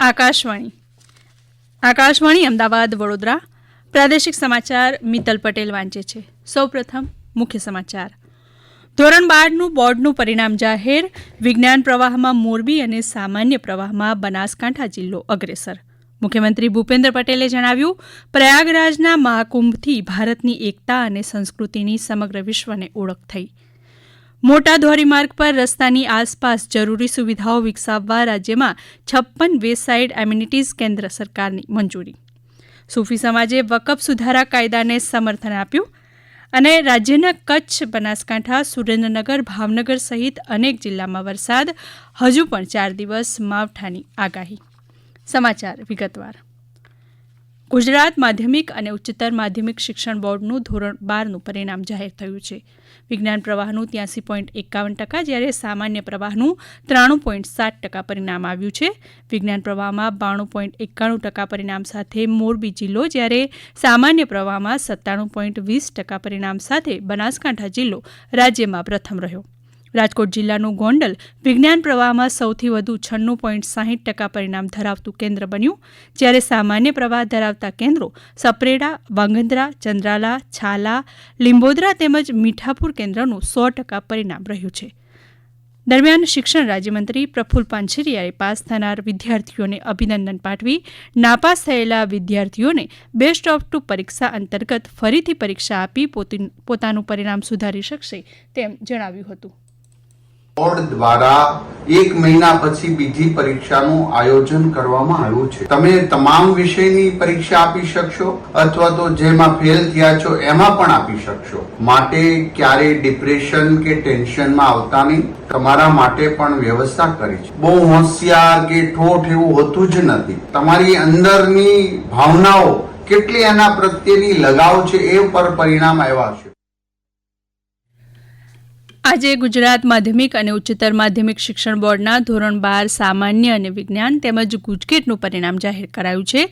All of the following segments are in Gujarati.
આકાશવાણી. આકાશવાણી અમદાવાદ, વડોદરા. પ્રાદેશિક સમાચાર મિત્તલ પટેલ વાંચે છે. સૌપ્રથમ મુખ્ય સમાચાર. ધોરણ બારનું બોર્ડનું પરિણામ જાહેર. વિજ્ઞાન પ્રવાહમાં મોરબી અને સામાન્ય પ્રવાહમાં બનાસકાંઠા જિલ્લો અગ્રેસર. મુખ્યમંત્રી ભૂપેન્દ્ર પટેલે જણાવ્યું, પ્રયાગરાજના મહાકુંભથી ભારતની એકતા અને સંસ્કૃતિની સમગ્ર વિશ્વને ઓળખ થઈ. મોટા ધોરીમાર્ગ પર રસ્તાની આસપાસ જરૂરી સુવિધાઓ વિકસાવવા રાજ્યમાં છપ્પન વેસાઇડ એમ્યુનિટીઝ કેન્દ્ર સરકારની મંજૂરી. સૂફી સમાજે વકફ સુધારા કાયદાને સમર્થન આપ્યું અને રાજ્યના કચ્છ, બનાસકાંઠા, સુરેન્દ્રનગર, ભાવનગર સહિત અનેક જિલ્લામાં વરસાદ હજુ પણ ચાર દિવસ માવઠાની આગાહી. સમાચાર વિગતવાર. ગુજરાત માધ્યમિક અને ઉચ્ચતર માધ્યમિક શિક્ષણ બોર્ડનું ધોરણ બારનું પરિણામ જાહેર થયું છે. વિજ્ઞાન પ્રવાહનું ત્યાંસી પોઈન્ટ એકાવન ટકા, જ્યારે સામાન્ય પ્રવાહનું ત્રાણું પોઈન્ટ સાત ટકા પરિણામ આવ્યું છે. વિજ્ઞાન પ્રવાહમાં બાણું પોઈન્ટ એકાણું ટકા પરિણામ સાથે મોરબી જિલ્લો, જ્યારે સામાન્ય પ્રવાહમાં સત્તાણું પોઈન્ટ વીસ ટકા પરિણામ સાથે બનાસકાંઠા જિલ્લો રાજ્યમાં પ્રથમ રહ્યો. રાજકોટ જિલ્લાનું ગોંડલ વિજ્ઞાન પ્રવાહમાં સૌથી વધુ છન્નું પોઈન્ટ સાહીઠ ટકા પરિણામ ધરાવતું કેન્દ્ર બન્યું, જ્યારે સામાન્ય પ્રવાહ ધરાવતા કેન્દ્રો સપરેડા વાંગંદ્રા ચંદ્રાલા, છાલા, લીંબોદરા તેમજ મીઠાપુર કેન્દ્રનું સો ટકા પરિણામ રહ્યું છે. દરમિયાન શિક્ષણ રાજ્યમંત્રી પ્રફુલ પાનછેરિયાએ પાસ થનાર વિદ્યાર્થીઓને અભિનંદન પાઠવી, નાપાસ થયેલા વિદ્યાર્થીઓને બેસ્ટ ઓફ ટુ પરીક્ષા અંતર્ગત ફરીથી પરીક્ષા આપી પોતાનું પરિણામ સુધારી શકશે તેમ જણાવ્યું હતું. બોર્ડ દ્વારા એક મહિના પછી બીજી પરીક્ષાનું આયોજન કરવામાં આવ્યું છે. તમે તમામ વિષયની પરીક્ષા આપી શકશો અથવા તો જેમાં ફેલ થયા છો એમાં પણ આપી શકશો. માટે ક્યારે ડિપ્રેશન કે ટેન્શનમાં આવતા નહીં. તમારા માટે પણ વ્યવસ્થા કરી છે. બહુ હોશિયાર કે ઠોઠ એવું હોતું જ નથી. તમારી અંદરની ભાવનાઓ કેટલી એના પ્રત્યેની લગાવ છે એ પર પરિણામ આવ્યા છે. આજે ગુજરાત માધ્યમિક અને ઉચ્ચતર માધ્યમિક શિક્ષણ બોર્ડના ધોરણ બાર સામાન્ય અને વિજ્ઞાન તેમજ ગુજકેટનું પરિણામ જાહેર કરાયું છે.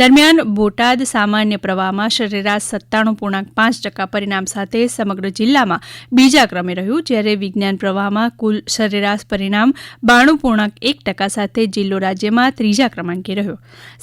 દરમિયાન બોટાદ સામાન્ય પ્રવાહમાં સરેરાશ સત્તાણું પૂર્ણાંક પાંચ ટકા પરિણામ સાથે સમગ્ર જિલ્લામાં બીજા ક્રમે રહ્યું, જ્યારે વિજ્ઞાન પ્રવાહમાં કુલ સરેરાશ પરિણામ બાણું પૂર્ણાંક એક ટકા સાથે જિલ્લો રાજ્યમાં ત્રીજા ક્રમાંકે રહ્યો.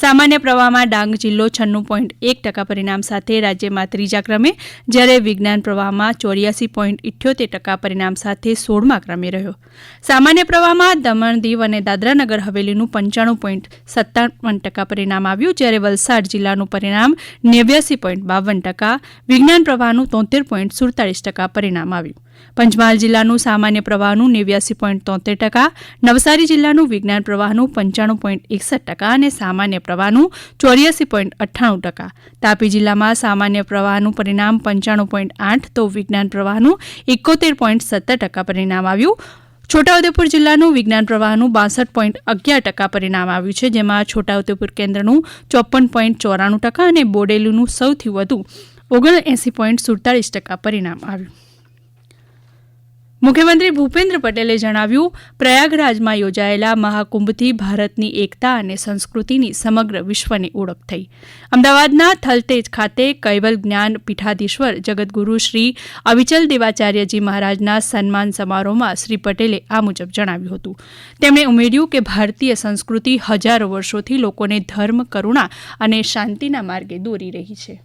સામાન્ય પ્રવાહમાં ડાંગ જિલ્લો છન્નું પોઈન્ટ એક ટકા પરિણામ સાથે રાજ્યમાં ત્રીજા ક્રમે, જ્યારે વિજ્ઞાન પ્રવાહમાં ચોર્યાસી પોઈન્ટ ઇઠ્યોતેર ટકા પરિણામ સાથે સોળમા ક્રમે રહ્યો. સામાન્ય પ્રવાહમાં દમણ દીવ અને દાદરાનગર હવેલીનું પંચાણું પોઈન્ટ સત્તાવન ટકા પરિણામ આવ્યું, જ્યારે વલસાડ જિલ્લાનું પરિણામ નેવ્યાસી પોઈન્ટ બાવન ટકા, વિજ્ઞાન પ્રવાહનું તોતેર પોઈન્ટ સુડતાલીસ ટકા પરિણામ આવ્યું. પંચમહાલ જિલ્લાનું સામાન્ય પ્રવાહનું નેવ્યાસી પોઈન્ટ તોતેર ટકા, નવસારી જિલ્લાનું વિજ્ઞાન પ્રવાહનું પંચાણું પોઈન્ટ એકસઠ ટકા અને સામાન્ય પ્રવાહનું ચોર્યાસી પોઈન્ટ અઠ્ઠાણું ટકા. તાપી જિલ્લામાં સામાન્ય પ્રવાહનું પરિણામ પંચાણું પોઈન્ટ આઠ, તો વિજ્ઞાન પ્રવાહનું એકોતેર પોઈન્ટ સત્તર ટકા પરિણામ આવ્યું. છોટાઉદેપુર જિલ્લાનું વિજ્ઞાન પ્રવાહનું બાસઠ પોઈન્ટ અગિયાર ટકા પરિણામ આવ્યું છે, જેમાં છોટાઉદેપુર કેન્દ્રનું ચોપન પોઈન્ટ ચોરાણું ટકા અને બોડેલીનું સૌથી વધુ ઓગણએંસી પોઈન્ટ સુડતાલીસ ટકા પરિણામ આવ્યું. મુખ્યમંત્રી ભૂપેન્દ્ર પટેલે જણાવ્યું, પ્રયાગરાજમાં યોજાયેલા મહાકુંભથી ભારતની એકતા અને સંસ્કૃતિની સમગ્ર વિશ્વની ઓળખ થઈ. અમદાવાદના થલતેજ ખાતે કૈવલ જ્ઞાન પીઠાધીશ્વર જગતગુરુ શ્રી અવિચલ દેવાચાર્યજી મહારાજના સન્માન સમારોહમાં શ્રી પટેલે આ મુજબ જણાવ્યું હતું. તેમણે ઉમેર્યું કે ભારતીય સંસ્કૃતિ હજારો વર્ષોથી લોકોને ધર્મ, કરુણા અને શાંતિના માર્ગે દોરી રહી છે.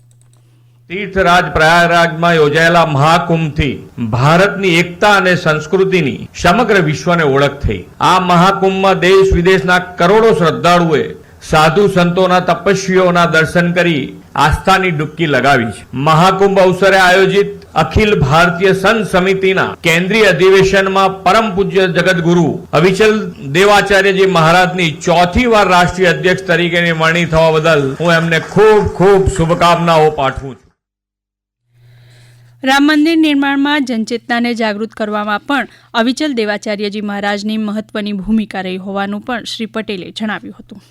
તીર્થરાજ પ્રયાગરાજમાં યોજાયેલા મહાકુંભથી ભારતની એકતા અને સંસ્કૃતિની સમગ્ર વિશ્વને ઓળખ થઈ. આ મહાકુંભમાં દેશ વિદેશના કરોડો શ્રદ્ધાળુઓએ સાધુ સંતોના તપસ્વીઓના દર્શન કરી આસ્થાની ડૂબકી લગાવી છે. મહાકુંભ અવસરે આયોજિત અખિલ ભારતીય સંત સમિતિના કેન્દ્રીય અધિવેશનમાં પરમ પૂજ્ય જગતગુરુ અવિચલ દેવાચાર્યજી મહારાજની ચોથી વાર રાષ્ટ્રીય અધ્યક્ષ તરીકેની વરણી થવા બદલ હું એમને ખૂબ ખૂબ શુભકામનાઓ પાઠવું છું. રામ મંદિર નિર્માણમાં જનચેતનાને જાગૃત કરવામાં પણ અવિચલ દેવાચાર્યજી મહારાજની મહત્વની ભૂમિકા રહી હોવાનું પણ શ્રી પટેલે જણાવ્યું હતું.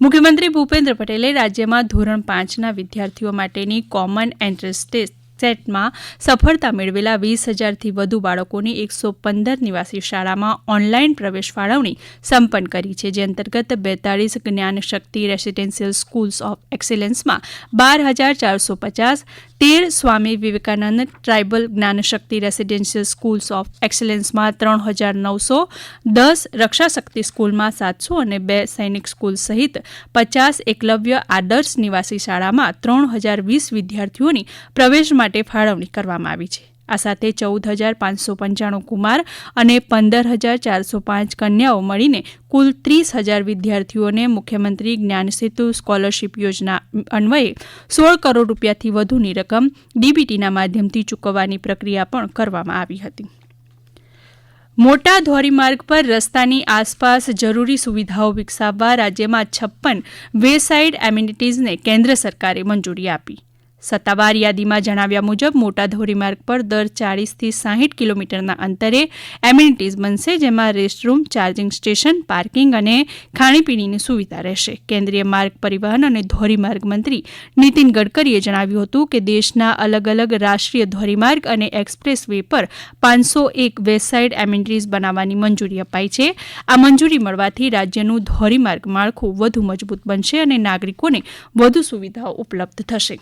મુખ્યમંત્રી ભૂપેન્દ્ર પટેલે રાજ્યમાં ધોરણ પાંચના વિદ્યાર્થીઓ માટેની કોમન એન્ટ્રન્સ ટેસ્ટ સેટમાં સફળતા મેળવેલા વીસ હજારથી વધુ બાળકોની એકસો પંદર નિવાસી શાળામાં ઓનલાઈન પ્રવેશ ફાળવણી સંપન્ન કરી છે, જે અંતર્ગત બેતાળીસ Gyan Shakti residential schools of એક્સેલન્સમાં બાર હજાર ચારસો પચાસ, તેર Swami Vivekananda tribal Gyanshakti residential schools of એક્સેલન્સમાં ત્રણ હજાર નવસો, દસ રક્ષાશક્તિ સ્કૂલમાં સાતસો અને બે સૈનિક સ્કૂલ સહિત પચાસ એકલવ્ય આદર્શ નિવાસી શાળામાં ત્રણ હજાર વીસ વિદ્યાર્થીઓની પ્રવેશ માટે ફાળવણી કરવામાં આવી છે. આ સાથે ચૌદ હજાર પાંચસો પંચાણું કુમાર અને પંદર હજાર ચારસો પાંચ કન્યાઓ મળીને કુલ ત્રીસ હજાર વિદ્યાર્થીઓને મુખ્યમંત્રી જ્ઞાન સેતુ સ્કોલરશીપ યોજના અન્વયે સોળ કરોડ રૂપિયાથી વધુની રકમ ડીબીટીના માધ્યમથી ચૂકવવાની પ્રક્રિયા પણ કરવામાં આવી હતી. મોટા ધોરીમાર્ગ પર રસ્તાની આસપાસ જરૂરી સુવિધાઓ વિકસાવવા રાજ્યમાં છપ્પન વેસાઇડ એમ્યુનિટીઝને કેન્દ્ર સરકારે મંજૂરી આપી. સત્તાવાર યાદીમાં જણાવ્યા મુજબ, મોટા ધોરીમાર્ગ પર દર ચાળીસથી સાહીઠ કિલોમીટરના અંતરે એમ્યુનિટીઝ બનશે, જેમાં રેસ્ટરૂમ, ચાર્જિંગ સ્ટેશન, પાર્કિંગ અને ખાણીપીણીની સુવિધા રહેશે. કેન્દ્રીય માર્ગ પરિવહન અને ધોરીમાર્ગ મંત્રી નીતિન ગડકરીએ જણાવ્યું હતું કે દેશના અલગ અલગ રાષ્ટ્રીય ધોરીમાર્ગ અને એક્સપ્રેસ વે પર પાંચસો એક વેસ્ટસાઇડ એમ્યુનિટીઝ બનાવવાની મંજૂરી અપાઈ છે. આ મંજૂરી મળવાથી રાજ્યનું ધોરીમાર્ગ માળખું વધુ મજબૂત બનશે અને નાગરિકોને વધુ સુવિધાઓ ઉપલબ્ધ થશે.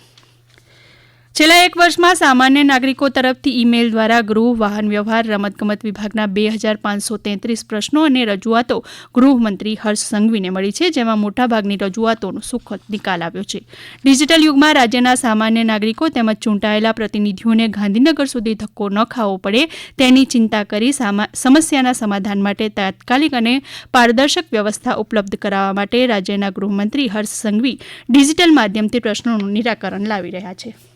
છેલ્લા એક વર્ષમાં સામાન્ય નાગરિકો તરફથી ઈમેલ દ્વારા ગૃહ, વાહન વ્યવહાર, રમતગમત વિભાગના બે હજાર પાંચસો તેત્રીસ પ્રશ્નો અને રજૂઆતો ગૃહમંત્રી હર્ષ સંઘવીને મળી છે, જેમાં મોટાભાગની રજૂઆતોનો સુખદ નિકાલ આવ્યો છે. ડિજિટલ યુગમાં રાજ્યના સામાન્ય નાગરિકો તેમજ ચૂંટાયેલા પ્રતિનિધિઓને ગાંધીનગર સુધી ધક્કો ન ખાવો પડે તેની ચિંતા કરી સામા- સમસ્યાના સમાધાન માટે તાત્કાલિક અને પારદર્શક વ્યવસ્થા ઉપલબ્ધ કરાવવા માટે રાજ્યના ગૃહમંત્રી હર્ષ સંઘવી ડિજિટલ માધ્યમથી પ્રશ્નોનું નિરાકરણ લાવી રહ્યા છે.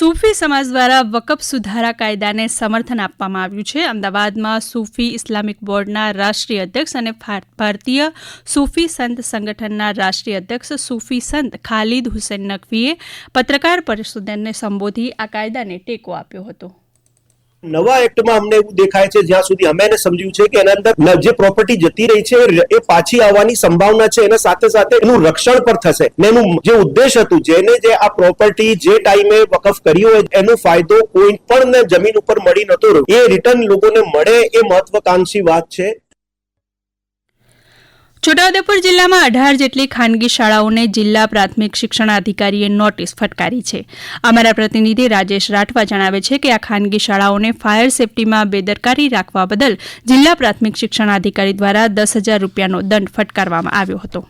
સૂફી સમાજ દ્વારા વકફ સુધારા કાયદાને સમર્થન આપવામાં આવ્યું છે. અમદાવાદમાં સૂફી ઇસ્લામિક બોર્ડના રાષ્ટ્રીય અધ્યક્ષ અને ભારતીય સૂફી સંત સંગઠનના રાષ્ટ્રીય અધ્યક્ષ સૂફી સંત ખાલિદ હુસેન નકવીએ પત્રકાર પરિષદને સંબોધી આ કાયદાને ટેકો આપ્યો હતો. નવા એક્ટમાં અમને એવું દેખાય છે, જ્યાં સુધી અમે એને સમજ્યું છે કે એના અંદર જે પ્રોપર્ટી જતી રહી છે, એ પાછી આવવાની સંભાવના છે, એના સાથે સાથે એનું રક્ષણ પણ થશે. ને એનું જે ઉદ્દેશ હતું, જેને જે આ પ્રોપર્ટી જે ટાઈમે વકફ કરી હોય, એનો ફાયદો કોઈ પણ જમીન ઉપર મળી નતો રહ્યો. એ રિટર્ન લોકોને મળે એ મહત્વકાંક્ષી વાત છે. છોટાઉદેપુર જિલ્લામાં અઢાર જેટલી ખાનગી શાળાઓને જિલ્લા પ્રાથમિક શિક્ષણાધિકારીએ નોટિસ ફટકારી છે. અમારા પ્રતિનિધિ રાજેશ રાઠવા જણાવે છે કે આ ખાનગી શાળાઓને ફાયર સેફટીમાં બેદરકારી રાખવા બદલ જિલ્લા પ્રાથમિક શિક્ષણાધિકારી દ્વારા દસ હજાર રૂપિયાનો દંડ ફટકારવામાં આવ્યો હતો.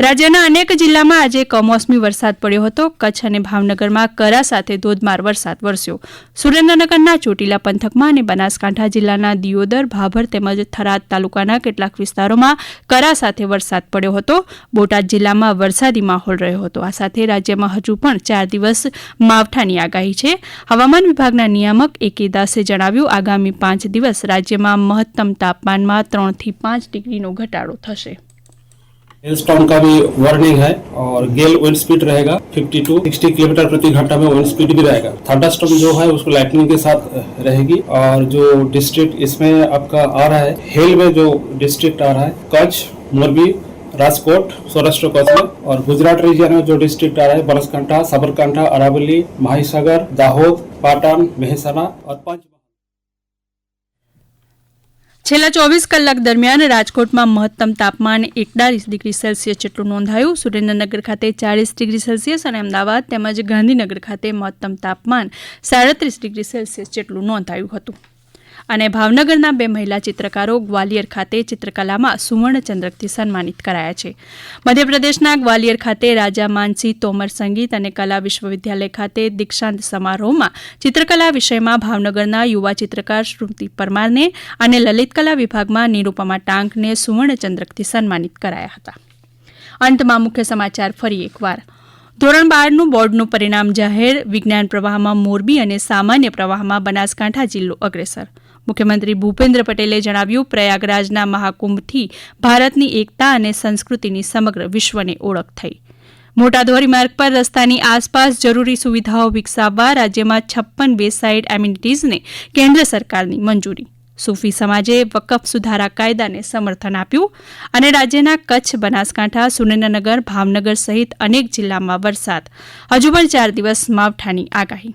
રાજ્યના અનેક જિલ્લામાં આજે કમોસમી વરસાદ પડ્યો હતો. કચ્છ અને ભાવનગરમાં કરા સાથે ધોધમાર વરસાદ વરસ્યો. સુરેન્દ્રનગરના ચોટીલા પંથકમાં અને બનાસકાંઠા જિલ્લાના દિયોદર, ભાભર તેમજ થરાદ તાલુકાના કેટલાક વિસ્તારોમાં કરા સાથે વરસાદ પડ્યો હતો. બોટાદ જિલ્લામાં વરસાદી માહોલ રહ્યો હતો. આ સાથે રાજ્યમાં હજુ પણ ચાર દિવસ માવઠાની આગાહી છે. હવામાન વિભાગના નિયામક એ દાસે જણાવ્યું, આગામી પાંચ દિવસ રાજ્યમાં મહત્તમ તાપમાનમાં ત્રણથી પાંચ ડિગ્રીનો ઘટાડો થશે. हेल स्टॉर्म का भी वार्निंग है और गेल विंड स्पीड रहेगा 50 टू 60 किलोमीटर प्रति घंटा में विंड स्पीड भी रहेगा। थंडर स्टॉर्म जो है, उसको लाइटनिंग के साथ रहेगी और जो डिस्ट्रिक्ट इसमें आपका आ रहा है हेल में जो डिस्ट्रिक्ट आ रहा है कच्छ मोरबी राजकोट सौराष्ट्र कच्छ और गुजरात रीजन में जो डिस्ट्रिक्ट आ रहा है बनासकांठा साबरकांठा अरावली माहिसागर दाहोद पाटन मेहसाणा और पंच છેલ્લા ચોવીસ કલાક દરમિયાન રાજકોટમાં મહત્તમ તાપમાન એકતાલીસ ડિગ્રી સેલ્સિયસ જેટલું નોંધાયું. સુરેન્દ્રનગર ખાતે ચાલીસ ડિગ્રી સેલ્સિયસ અને અમદાવાદ તેમજ ગાંધીનગર ખાતે મહત્તમ તાપમાન સાડત્રીસ ડિગ્રી સેલ્સિયસ જેટલું નોંધાયું હતું. અને ભાવનગરના બે મહિલા ચિત્રકારો ગ્વાલિયર ખાતે ચિત્રકલામાં સુવર્ણચંદ્રકથી સન્માનિત કરાયા છે. મધ્યપ્રદેશના ગ્વાલિયર ખાતે રાજા માનસિંહ તોમર સંગીત અને કલા વિશ્વવિદ્યાલય ખાતે દીક્ષાંત સમારોહમાં ચિત્રકલા વિષયમાં ભાવનગરના યુવા ચિત્રકાર શ્રુતિ પરમારને અને લલિતકલા વિભાગમાં નિરૂપમા ટાંકને સુવર્ણચંદ્રકથી સન્માનિત કરાયા હતા. અંતમાં મુખ્ય સમાચાર ફરી એકવાર. ધોરણ બારનું બોર્ડનું પરિણામ જાહેર, વિજ્ઞાન પ્રવાહમાં મોરબી અને સામાન્ય પ્રવાહમાં બનાસકાંઠા જિલ્લો અગ્રેસર. મુખ્યમંત્રી ભૂપેન્દ્ર પટેલે જણાવ્યું, પ્રયાગરાજના મહાકુંભથી ભારતની એકતા અને સંસ્કૃતિની સમગ્ર વિશ્વને ઓળખ થઈ. મોટા ધોરીમાર્ગ પર રસ્તાની આસપાસ જરૂરી સુવિધાઓ વિકસાવવા રાજ્યમાં છપ્પન વેસાઇડ એમ્યુનિટીઝને કેન્દ્ર સરકારની મંજૂરી. સૂફી સમાજે વકફ સુધારા કાયદાને સમર્થન આપ્યું અને રાજ્યના કચ્છ, બનાસકાંઠા, સુરેન્દ્રનગર, ભાવનગર સહિત અનેક જિલ્લામાં વરસાદ. હજુ પણ ચાર દિવસ માવઠાની આગાહી.